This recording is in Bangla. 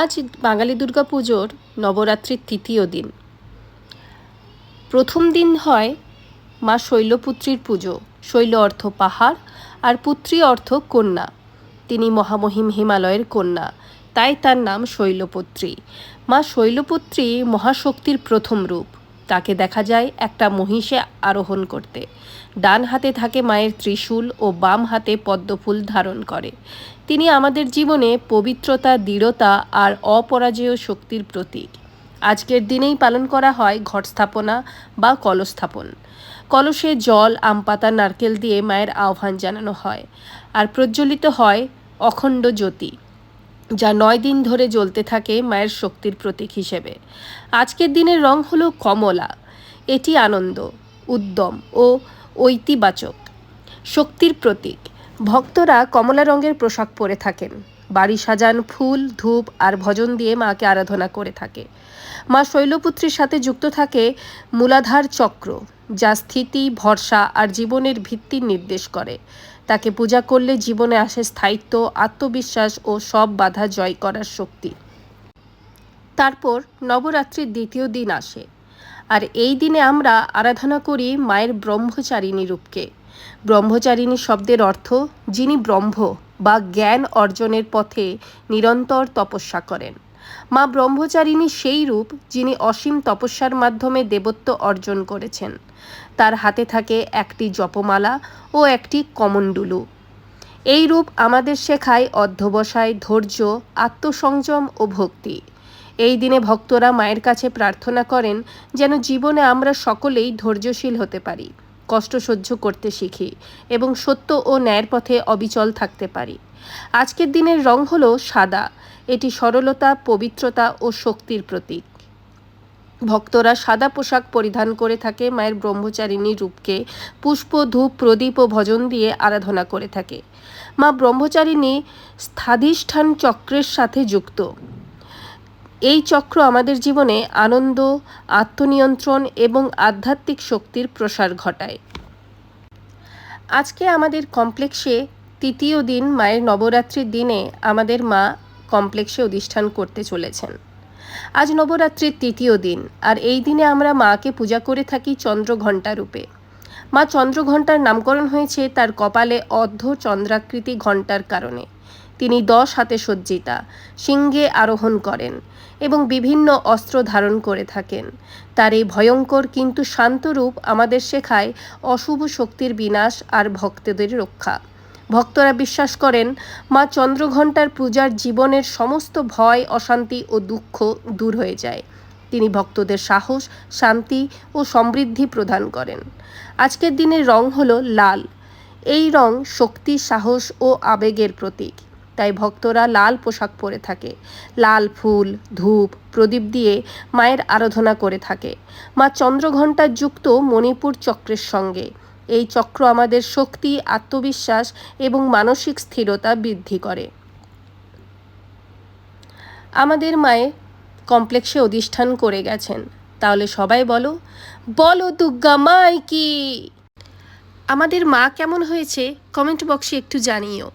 আজ বাঙালি দুর্গা পুজোর নবরাত্রির তৃতীয় দিন। প্রথম দিন হয় মা শৈলপুত্রীর পুজো, শৈল অর্থ পাহাড় আর পুত্রী অর্থ কন্যা। তিনি মহামহিম হিমালয়ের কন্যা, তাই তার নাম শৈলপুত্রী। মা শৈলপুত্রী মহাশক্তির প্রথম রূপ। তাকে দেখা যায় একটা মহিষে আরোহণ করতে। ডান হাতে থাকে মায়ের ত্রিশূল ও বাম হাতে পদ্মফুল ধারণ করে। তিনি আমাদের জীবনে পবিত্রতা, দৃঢ়তা আর অপরাজেয় শক্তির প্রতীক। আজকের দিনেই পালন করা হয় ঘট স্থাপনা বা কলস্থাপন। কলসে জল, আম পাতা, নারকেল দিয়ে মায়ের আহ্বান জানানো হয়। আর প্রজ্বলিত হয় অখণ্ড জ্যোতি। যা নয় দিন ধরে জ্বলতে থাকে মায়ের শক্তির প্রতীক হিসেবে। আজকের দিনের রং হলো কমলা। এটি আনন্দ, উদ্যম ও ঐতিবাচক, শক্তির প্রতীক। ভক্তরা কমলা রঙের পোশাক পরে থাকেন। বাড়ি সাজান, ফুল, ধূপ আর ভজন দিয়ে মাকে আরাধনা করে থাকে। মা শৈলপুত্রীর সাথে যুক্ত থাকে মূলাধার চক্র, যা স্থিতি, ভরসা আর জীবনের ভিত্তি নির্দেশ করে। তাকে পূজা করলে জীবনে আসে স্থায়িত্ব, আত্মবিশ্বাস ও সব বাধা জয় করার শক্তি। তারপর নবরাত্রির দ্বিতীয় দিন আসে। আর এই দিনে আমরা আরাধনা করি মায়ের ব্রহ্মচারিণী রূপকে। ব্রহ্মচারিণী শব্দের অর্থ যিনি ব্রহ্ম বা জ্ঞান অর্জনের পথে নিরন্তর তপস্যা করেন। মা ব্রহ্মচারিণী সেই রূপ যিনি অসীম তপস্যার মাধ্যমে দেবত্ব অর্জন করেছেন। তার হাতে থাকে একটি জপমালা ও একটি কমণ্ডুলু। এই রূপ আমাদের শেখায় অধ্যবসায়, ধৈর্য, আত্মসংযম ও ভক্তি। এই দিনে ভক্তরা মায়ের কাছে প্রার্থনা করেন যেন জীবনে আমরা সকলেই ধৈর্যশীল হতে পারি। কষ্ট সহ্য করতে শিখি এবং সত্য ও ন্যায়ের পথে অবিচল থাকতে পারি। আজকের দিনের রং হলো সাদা। এটি সরলতা, পবিত্রতা ও শক্তির প্রতীক। ভক্তরা সাদা পোশাক পরিধান করে থাকে, মায়ের ব্রহ্মচারিণী রূপকে পুষ্প, ধূপ, প্রদীপ ও ভজন দিয়ে আরাধনা করে থাকে। মা ব্রহ্মচারিণী স্থাধিষ্ঠান চক্রের সাথে যুক্ত। এই চক্র আমাদের জীবনে আনন্দ, আত্মনিয়ন্ত্রণ এবং আধ্যাত্মিক শক্তির প্রসার ঘটায়। আজকে আমাদের কমপ্লেক্সে তৃতীয় দিন মায়ের নবরাত্রির দিনে আমাদের মা কমপ্লেক্সে অধিষ্ঠান করতে চলেছেন। আজ নবরাত্রির তৃতীয় দিন, আর এই দিনে আমরা মাকে পূজা করে থাকি চন্দ্রঘণ্টা রূপে। মা চন্দ্রঘণ্টার নামকরণ হয়েছে তার কপালে অর্ধ চন্দ্রাকৃতি ঘণ্টার কারণে। তিনি দশ হাতে সজ্জিতা, সিংহে আরোহণ করেন এবং বিভিন্ন অস্ত্র ধারণ করে থাকেন। তার এই ভয়ঙ্কর কিন্তু শান্ত রূপ আমাদের শেখায় অশুভ শক্তির বিনাশ আর ভক্তদের রক্ষা। ভক্তরা বিশ্বাস করেন, মা চন্দ্রঘণ্টার পূজার জীবনের সমস্ত ভয়, অশান্তি ও দুঃখ দূর হয়ে যায়। তিনি ভক্তদের সাহস, শান্তি ও সমৃদ্ধি প্রদান করেন। আজকের দিনের রং হলো লাল। এই রং শক্তি, সাহস ও আবেগের প্রতীক। তাই ভক্তরা লাল পোশাক পরে থাকে। লাল ফুল, ধূপ, প্রদীপ দিয়ে মায়ের আরাধনা করে থাকে। মা চন্দ্রঘণ্টা যুক্ত মণিপুর চক্রের সঙ্গে। এই চক্র আমাদের শক্তি, আত্মবিশ্বাস এবং মানসিক স্থিরতা বৃদ্ধি করে। আমাদের মায়ে কমপ্লেক্সে অধিষ্ঠান করে গেছেন। তাহলে সবাই বলো বলো দুর্গা মাই কি? আমাদের মা কেমন হয়েছে? কমেন্ট বক্সে একটু জানিও।